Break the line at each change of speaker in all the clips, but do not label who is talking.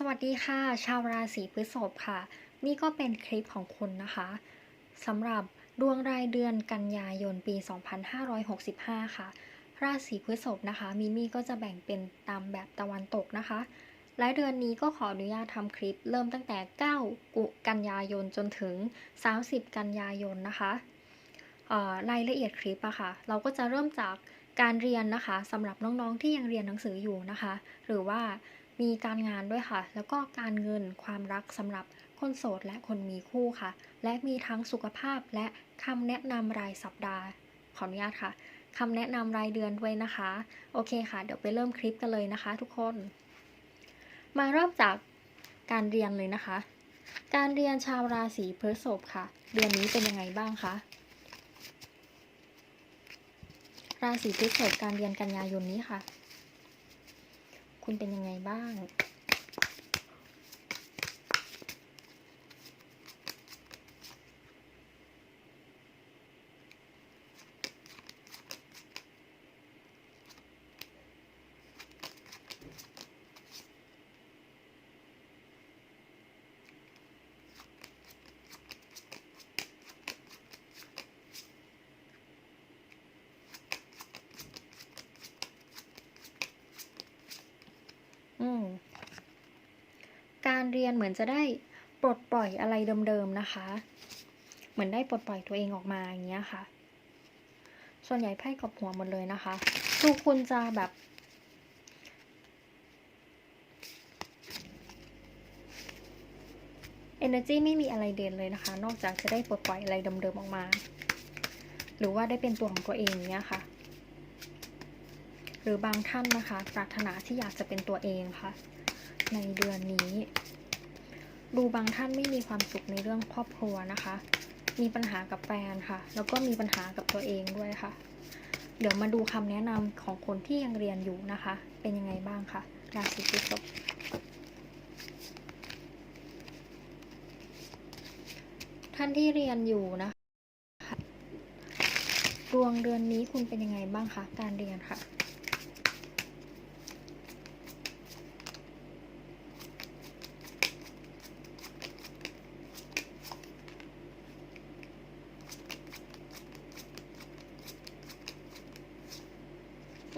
สวัสดีค่ะ ชาวราศีพฤษภค่ะ นี่ก็เป็นคลิปของคุณนะคะสำหรับดวงรายเดือนกันยายนปี 2565 ค่ะ ราศีพฤษภนะคะ มิมี่ก็จะแบ่งเป็นตามแบบตะวันตกนะคะ และเดือนนี้ก็ขออนุญาตทำคลิป เริ่มตั้งแต่ 9 กุกันยายนจนถึง 30 กันยายนนะคะรายละเอียดคลิปอะค่ะ เราก็จะเริ่มจากการเรียนนะคะสำหรับน้องๆที่ยังเรียนหนังสืออยู่นะคะ หรือว่า มีการงานด้วยค่ะ แล้วก็การเงินความรักสำหรับคนโสดและคนมีคู่ค่ะ และมีทั้งสุขภาพและคำแนะนำรายสัปดาห์ ขออนุญาตค่ะคำแนะนำรายเดือนด้วยนะคะ โอเคค่ะ เดี๋ยวไปเริ่มคลิปกันเลยนะคะทุกคน มาเริ่มจากการเรียนเลยนะคะ การเรียนชาวราศีพฤษภค่ะ เดือนนี้เป็นยังไงบ้างคะราศีพฤษภการเรียนกันยายนนี้ค่ะ คุณเป็นยังไงบ้าง อืม การ เรียนเหมือนจะได้ปลดปล่อยอะไรเดิมๆนะคะ เหมือนได้ปลดปล่อยตัวเองออกมาอย่างเงี้ยค่ะ ส่วนใหญ่ไพ่กับหัวหมดเลยนะคะดูคุณจะแบบ energy ไม่มีอะไรเด่นเลยนะคะ นอกจากจะได้ปลดปล่อยอะไรเดิมๆออกมา หรือว่าได้เป็นตัวของตัวเองเนี้ยค่ะ หรือบางท่านนะคะ ปรารถนาที่อยากจะเป็นตัวเองค่ะ ในเดือนนี้ ดูบางท่านไม่มีความสุขในเรื่องครอบครัวนะคะ มีปัญหากับแฟนค่ะ แล้วก็มีปัญหากับตัวเองด้วยค่ะ เดี๋ยวมาดูคำแนะนำของคนที่ยังเรียนอยู่นะคะ เป็นยังไงบ้างคะราศีพฤษภท่านที่เรียนอยู่นะคะดวงเดือนนี้คุณเป็นยังไงบ้างคะการเรียนค่ะ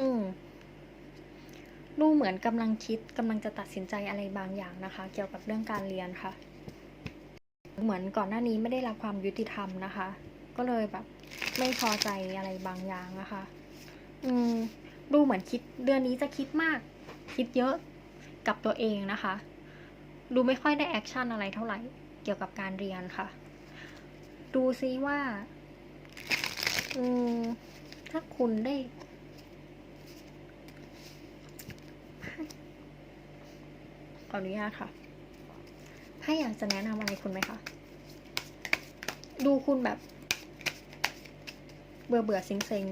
อืมดู เหมือนกำลังคิดกำลังจะตัดสินใจอะไรบางอย่างนะคะ เกี่ยวกับเรื่องการเรียนค่ะ เหมือนก่อนหน้านี้ไม่ได้รับความยุติธรรมนะคะ ก็เลยแบบไม่พอใจอะไรบางอย่างนะคะ อืมดูเหมือนคิดเดือนนี้จะคิดมาก คิดเยอะกับตัวเองนะคะ ดูไม่ค่อยได้แอคชั่นอะไรเท่าไหร่เกี่ยวกับการเรียนค่ะ ดูซิว่า อืมถ้าคุณได้ ขออนุญาตค่ะไพ่อยากจะแนะนำอะไรคุณไหมคะ ดูคุณแบบ เบื่อเบื่อเซ็งเซ็ง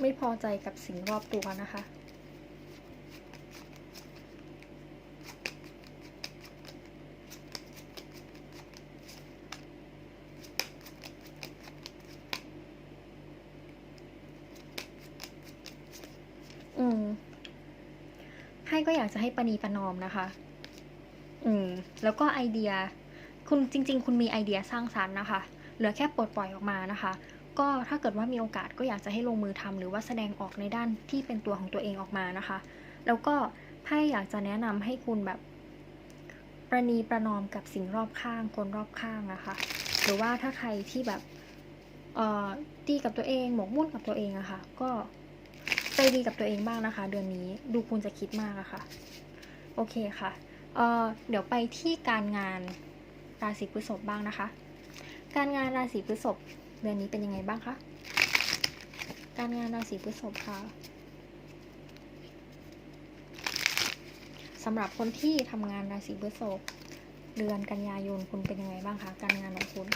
ไม่พอใจกับสิ่งรอบตัวนะคะ อืม ไพ่ก็อยาก จะให้ปณีประนอมนะคะ อืม แล้วก็ไอเดีย คุณจริง ๆ คุณมีไอเดียสร้างสรรค์นะคะ เหลือแค่ปลดปล่อยออกมานะคะ ก็ถ้าเกิดว่ามีโอกาสก็อยากจะให้ลงมือทำหรือว่าแสดงออกในด้านที่เป็นตัวของตัวเองออกมานะคะ แล้วก็ไพ่อยากจะแนะนำให้คุณแบบ ประนีประนอมกับสิ่งรอบข้าง คนรอบข้างนะคะ หรือว่าถ้าใครที่แบบเอ่อดีกับตัวเอง หมกมุ่นกับตัวเองอะค่ะ ก็ ใจดีกับตัวเองบ้างนะคะ เดือนนี้ดูคุณจะคิดมากอะค่ะ โอเคค่ะเอ่อเดี๋ยวไปที่การงานราศีพฤษภบ้างนะคะ การงานราศีพฤษภเดือนนี้เป็นยังไงบ้างคะการงานราศีพฤษภค่ะสำหรับคนที่ทำงานราศีพฤษภเดือนกันยายนคุณเป็นยังไงบ้างคะการงานของคุณ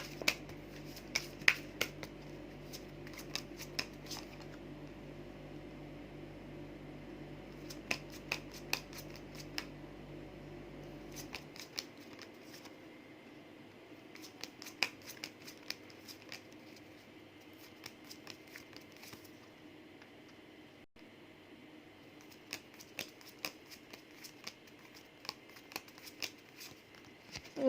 อ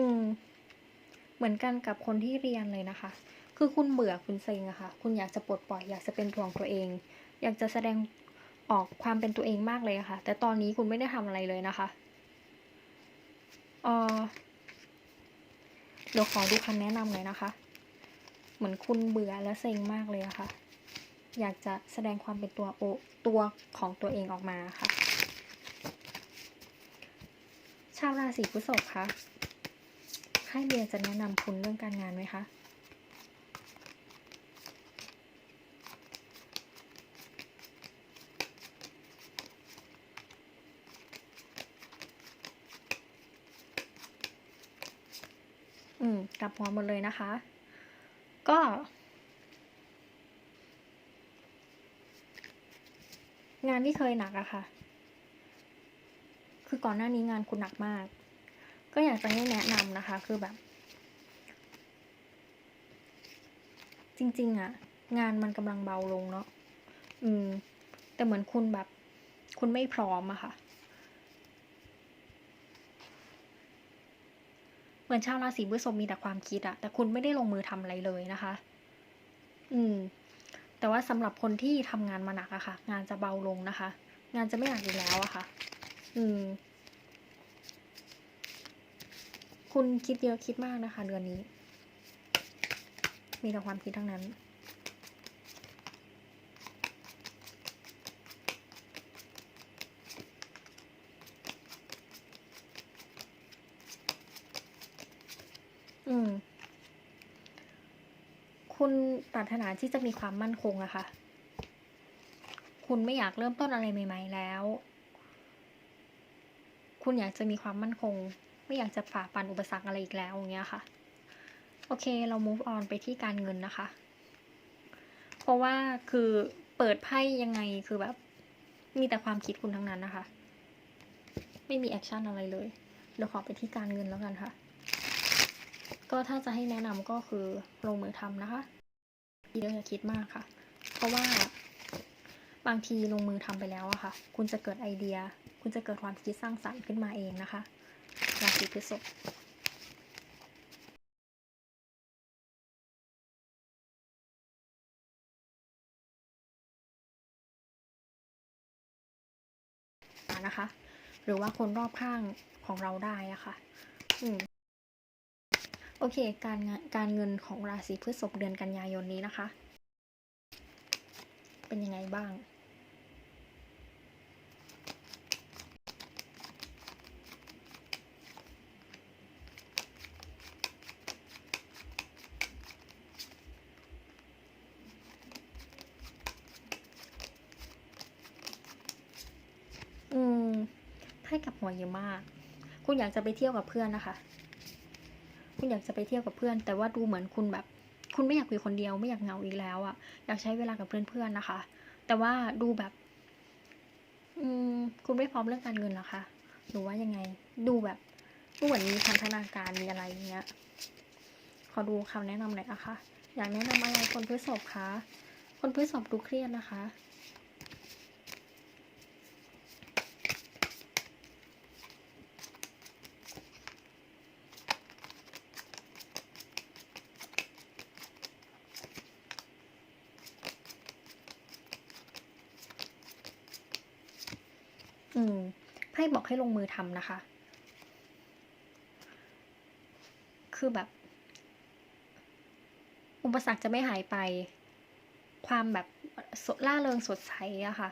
มือนกันกับคนที่เรียนเลยนะคะ คือคุณเบื่อคุณเซ็งอะค่ะ คุณอยากจะปลดปล่อยอยากจะเป็นตัวของตัวเอง อยากจะแสดงออกความเป็นตัวเองมากเลยอะค่ะ แต่ตอนนี้คุณไม่ได้ทำอะไรเลยนะคะเออเดี๋ยวขอดูคำแนะนำหน่อยนะคะ เหมือนคุณเบื่อและเซ็งมากเลยอะค่ะ อยากจะแสดงความเป็นตัวโอตัวของตัวเองออกมาค่ะ ชาวราศีพฤษภคะ ให้เบียร์จะแนะนำคุณเรื่องการงานไหมคะอืมกลับหัวหมดเลยนะคะ ก็ งานที่เคยหนักอะค่ะ คือก่อนหน้านี้งานคุณหนักมาก ก็อยากจะให้แนะนำนะคะ คือแบบ จริง ๆอะงานมันกำลังเบาลงเนาะอืม แต่เหมือนคุณแบบ คุณไม่พร้อมอะค่ะ เหมือนชาวราศีพฤษภมีแต่ความคิดอะแต่คุณไม่ได้ลงมือทำอะไรเลยนะคะ อืม แต่ว่าสำหรับคนที่ทำงานมาหนักอะค่ะ งานจะเบาลงนะคะ งานจะไม่หนักอีกแล้วอะค่ะ อืม คุณคิดเยอะคิดมากนะคะ เดือนนี้ มีแต่ความคิดทั้งนั้น อืม คุณปรารถนาที่จะมีความมั่นคงอะค่ะ คุณไม่อยากเริ่มต้นอะไรใหม่ ๆ แล้ว คุณอยากจะมีความมั่นคง ไม่อยากจะฝ่าฟันอุปสรรคอะไรอีกแล้วอย่างเงี้ยค่ะ โอเคเรา move on ไปที่การเงินนะคะ เพราะว่าคือเปิดไพ่ยังไงคือแบบมีแต่ความคิดคุณทั้งนั้นนะคะ ไม่มีแอคชั่นอะไรเลยเดี๋ยวขอไปที่การเงินแล้วกันค่ะ ก็ถ้าจะให้แนะนำก็คือลงมือทำนะคะเยอะอย่าคิดมากค่ะ เพราะว่าบางทีลงมือทำไปแล้วอะค่ะ คุณจะเกิดไอเดีย คุณจะเกิดความคิดสร้างสรรค์ขึ้นมาเองนะคะ ราศีพฤษภนะคะ หรือว่าคนรอบข้างของเราได้อะค่ะ อืมโอเค การงานการเงินของราศีพฤษภเดือนกันยายนนี้นะคะ เป็นยังไงบ้าง อืมไพ่กลับ หัวเยอะมากคุณอยากจะไปเที่ยวกับเพื่อนนะคะ คุณอยากจะไปเที่ยวกับเพื่อน แต่ว่าดูเหมือนคุณแบบ คุณไม่อยากอยู่คนเดียวไม่อยากเหงาอีกแล้วอะอยากใช้เวลากับเพื่อนๆนะคะ แต่ว่าดูแบบ อืม คุณไม่พร้อมเรื่องการเงินหรอคะหรือว่ายังไง ดูแบบดูเหมือนมีพันธนาการมีอะไรอย่างเงี้ยขอดูคำแนะนำหน่อยนะคะอยากแนะนำอะไรคนพฤษภคะคนพฤษภดูเครียดนะคะ อืมไพ่บอก ให้ลงมือทำนะคะ คือแบบ อุปสรรคจะไม่หายไป ความแบบสดล่าเริงสดใสอะค่ะ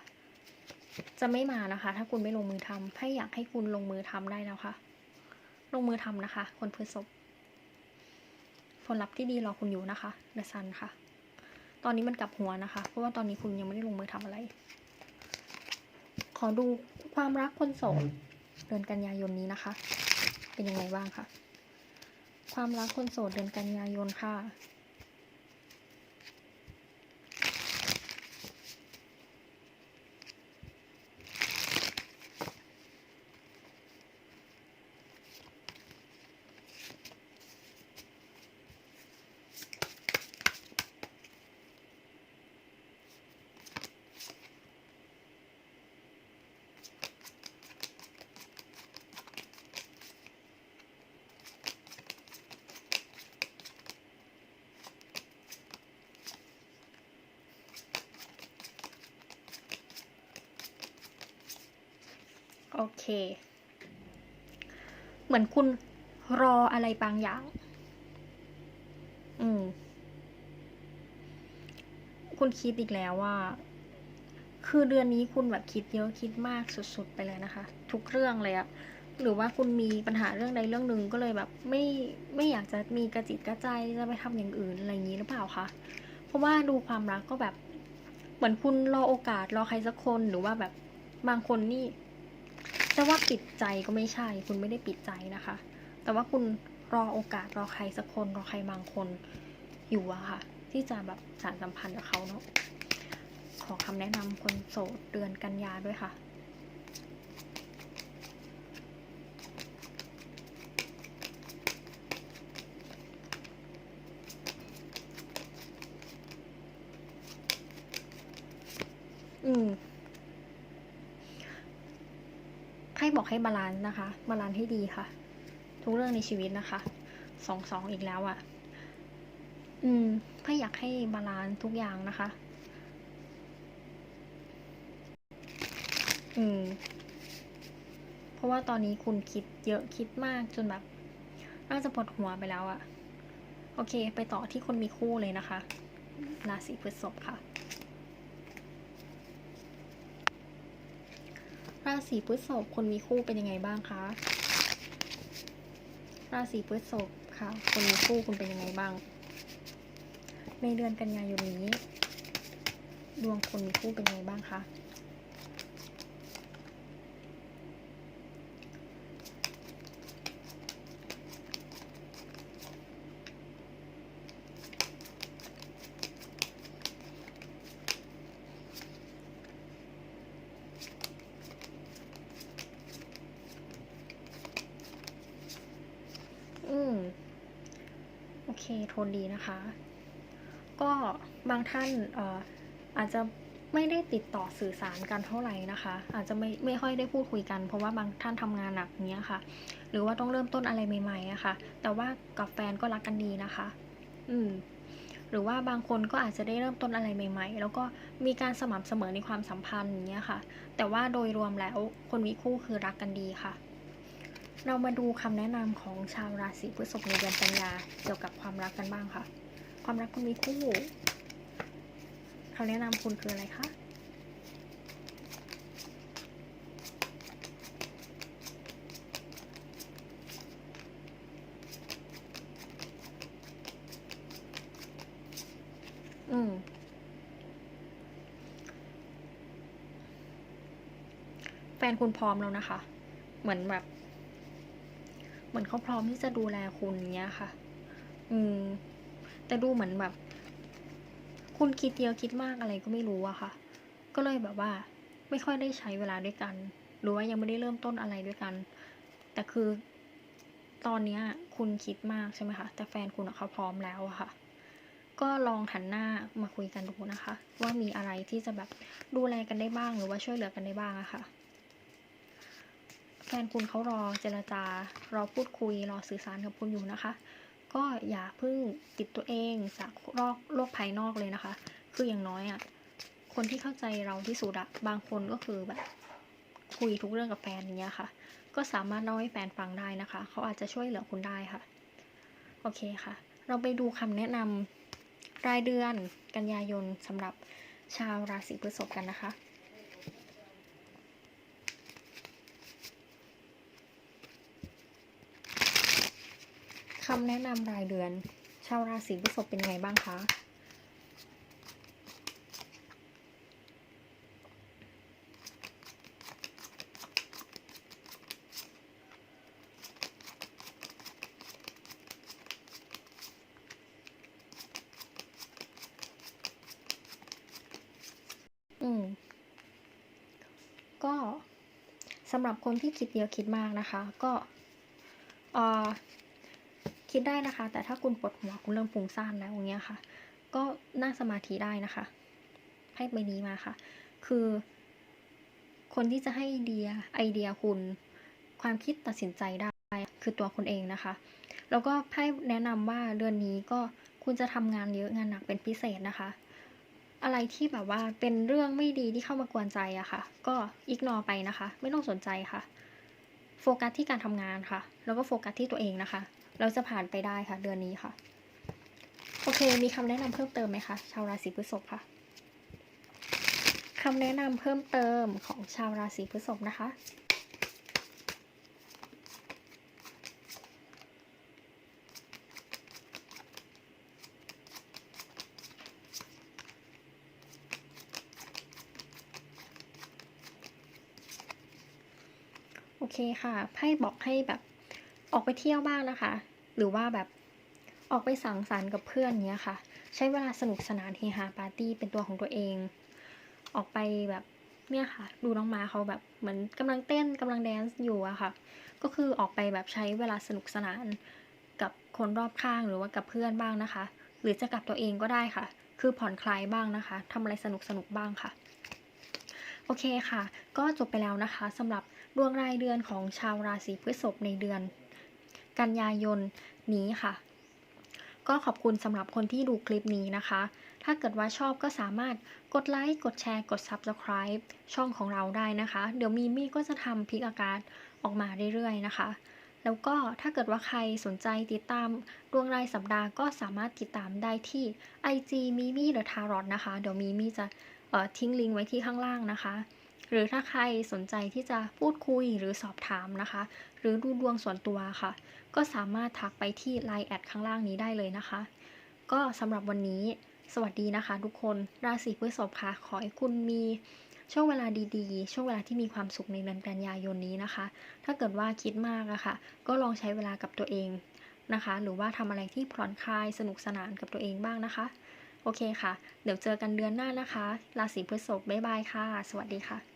จะไม่มานะคะ ถ้าคุณไม่ลงมือทำไพ่อยากให้คุณลงมือทำได้แล้วค่ะ ลงมือทำนะคะ คนพฤษภผลลัพธ์ที่ดีรอคุณอยู่นะคะเดซันค่ะ ตอนนี้มันกลับหัวนะคะ เพราะว่าตอนนี้คุณยังไม่ได้ลงมือทำอะไร ขอดูความรักคนโสด เดือนกันยายนนี้นะคะ เป็นยังไงบ้างคะความรักคนโสดเดือนกันยายนค่ะ โอเค เหมือนคุณรออะไรบางอย่าง อืม คุณคิดอีกแล้วว่า คือเดือนนี้คุณแบบคิดเยอะคิดมากสุดๆไปเลยนะคะ ทุกเรื่องเลยอะหรือว่าคุณมีปัญหาเรื่องใดเรื่องหนึ่งก็เลยแบบไม่ไม่อยากจะมีกระจิตกระใจจะไปทำอย่างอื่นอะไรอย่างนี้หรือเปล่าคะเพราะว่าดูความรักก็แบบ เหมือนคุณรอโอกาสรอใครสักคนหรือว่าแบบบางคนนี่ จะว่าปิดใจก็ไม่ใช่ คุณไม่ได้ปิดใจนะคะ แต่ว่าคุณรอโอกาสรอใครสักคนรอใครบางคนอยู่อะค่ะ ที่จะแบบสารสัมพันธ์กับเขาเนาะขอคำแนะนำคนโสดเดือนกันยาด้วยค่ะ อืมไพ่ บอกให้บาลานซ์นะคะ บาลานซ์ให้ดีค่ะ ทุกเรื่องในชีวิตนะคะสองสองอีกแล้วอะ่ะ อืมไพ่อยากให้บาลานซ์ทุกอย่างนะคะ อืม เพราะว่าตอนนี้คุณคิดเยอะคิดมากจนแบบน่าจะปวดหัวไปแล้วอะ โอเค ไปต่อที่คนมีคู่เลยนะคะ ราศีพฤษภค่ะ ราศีพฤษภคนมีคู่เป็นยังไงบ้างคะ ราศีพฤษภค่ะ คนมีคู่คุณเป็นยังไงบ้าง ในเดือนกันยายนนี้ ดวงคนมีคู่เป็นยังไงบ้างคะ อืม โอเค โท นดีนะคะ ก็บางท่านเอ่อาจจะไม่ได้ติดต่อสื่อสารกันเท่าไหร่นะคะ อาจจะไม่ไม่ค่อยได้พูดคุยกัน เพราะว่าบางท่านทำงานหนักเนี้ยค่ะ หรือว่าต้องเริ่มต้นอะไรใหม่ๆอะค่ะแต่ว่ากับแฟนก็รักกันดีนะคะ อืมหรือว่าบางคนก็อาจจะได้เริ่มต้นอะไรใหม่ ๆ แล้วก็มีการสม่ำเสมอในความสัมพันธ์อย่างเงี้ยค่ะ แต่ว่าโดยรวมแล้วคนมีคู่คือรักกันดีค่ะ เรามาดูคำแนะนำของชาวราศีพฤษภในเดือนกันยาเกี่ยวกับความรักกันบ้างค่ะ ความรักคุณมีคู่คำแนะนำคุณคืออะไรคะอืมแฟนคุณพร้อมแล้วนะคะ เหมือนแบบ มือนเขาพร้อมที่จะดูแลคุณเงี้ยค่ะ อืม แต่ดูเหมือนแบบ คุณคิดเดียอะคิดมากอะไรก็ไม่รู้อะค่ะ ก็เลยแบบว่า ไม่ค่อยได้ใช้เวลาด้วยกัน หรือว่ายังไม่ได้เริ่มต้นอะไรด้วยกัน แต่คือ ตอนเนี้ย คุณคิดมากใช่ไหมคะ แต่แฟนคุณเขาพร้อมแล้วอะค่ะก็ลองหันหน้ามาคุยกันดูนะคะ ว่ามีอะไรที่จะแบบดูแลกันได้บ้างหรือว่าช่วยเหลือกันได้บ้างอะค่ะ แฟนคุณเขารอเจรจา รอพูดคุย รอสื่อสารกับคุณอยู่นะคะ ก็อย่าเพิ่งติดตัวเองจากโรคโลกภายนอกเลยนะคะ คืออย่างน้อยอะ่ะ คนที่เข้าใจเราที่สุดอะบางคนก็คือแบบ คุยทุกเรื่องกับแฟนอย่างเงี้ยค่ะ ก็สามารถเล่าให้แฟนฟังได้นะคะ เขาอาจจะช่วยเหลือคุณได้ค่ะ โอเคค่ะ เราไปดูคำแนะนำรายเดือนกันยายนสำหรับชาวราศีพฤษภกันนะคะ คำแนะนำรายเดือน ชาวราศีพฤษภเป็นไงบ้างคะอืม ก็สำหรับคนที่คิดเยอะคิดมากนะคะ ก็เอ่อ คิดได้นะคะ แต่ถ้าคุณปวดหัวคุณเริ่มฟุ้งซ่านแล้วอย่างเงี้ยค่ะ ก็นั่งสมาธิได้นะคะให้ใบนี้มาค่ะ คือ คนที่จะให้ไอเดียไอเดียคุณ ความคิดตัดสินใจได้คือตัวคุณเองนะคะ แล้วก็ไพ่แนะนำว่าเดือนนี้ก็คุณจะทำงานเยอะงานหนักเป็นพิเศษนะคะ อะไรที่แบบว่าเป็นเรื่องไม่ดีที่เข้ามากวนใจอะค่ะ ก็อิกนอไปนะคะ ไม่ต้องสนใจค่ะ โฟกัสที่การทำงานค่ะ แล้วก็โฟกัสที่ตัวเองนะคะ เราจะผ่านไปได้ค่ะ เดือนนี้ค่ะ โอเค มีคำแนะนำเพิ่มเติมไหมคะชาวราศีพฤษภค่ะคำแนะนำเพิ่มเติมของชาวราศีพฤษภนะคะโอเคค่ะ ไพ่บอกให้แบบ ออกไปเที่ยวบ้างนะคะ หรือว่าแบบออกไปสังสรรค์กับเพื่อนเนี้ยค่ะ ใช้เวลาสนุกสนานเฮฮาปาร์ตี้เป็นตัวของตัวเอง ออกไปแบบเนี่ยค่ะ ดูน้องม้าเขาแบบเหมือนกำลังเต้นกำลังแดนซ์อยู่อะค่ะ ก็คือออกไปแบบใช้เวลาสนุกสนานกับคนรอบข้างหรือว่ากับเพื่อนบ้างนะคะ หรือจะกับตัวเองก็ได้ค่ะ คือผ่อนคลายบ้างนะคะทำอะไรสนุกสนุกบ้างค่ะโอเคค่ะ ก็จบไปแล้วนะคะสำหรับดวงรายเดือนของชาวราศีพฤษภในเดือน กันยายนนี้ค่ะ ก็ขอบคุณสำหรับคนที่ดูคลิปนี้นะคะ ถ้าเกิดว่าชอบก็สามารถกดไลค์ กดแชร์ กด Subscribe ช่องของเราได้นะคะ เดี๋ยวมีมี่ก็จะทำพิกอากาศออกมาเรื่อยๆนะคะแล้วก็ถ้าเกิดว่าใครสนใจติดตามดวงรายสัปดาห์ก็สามารถติดตามได้ที่ IG มิมี่เดอะทารอนะคะ เดี๋ยวมิมี่จะทิ้งลิงก์ไว้ที่ข้างล่างนะคะ หรือถ้าใครสนใจที่จะพูดคุยหรือสอบถามนะคะ หรือดูดวงส่วนตัวค่ะ ก็สามารถทักไปที่ Line แอดข้างล่างนี้ได้เลยนะคะ ก็สำหรับวันนี้ สวัสดีนะคะ ทุกคนราศีพฤษภค่ะ ขอให้คุณมีช่วงเวลาดีๆ ช่วงเวลาที่มีความสุขในเดือนกันยายนนี้นะคะ ถ้าเกิดว่าคิดมากอะค่ะ ก็ลองใช้เวลากับตัวเองนะคะ หรือว่าทำอะไรที่ผ่อนคลายสนุกสนานกับตัวเองบ้างนะคะ โอเคค่ะ เดี๋ยวเจอกันเดือนหน้านะคะ ราศีพฤษภบ๊ายบายค่ะ สวัสดีค่ะ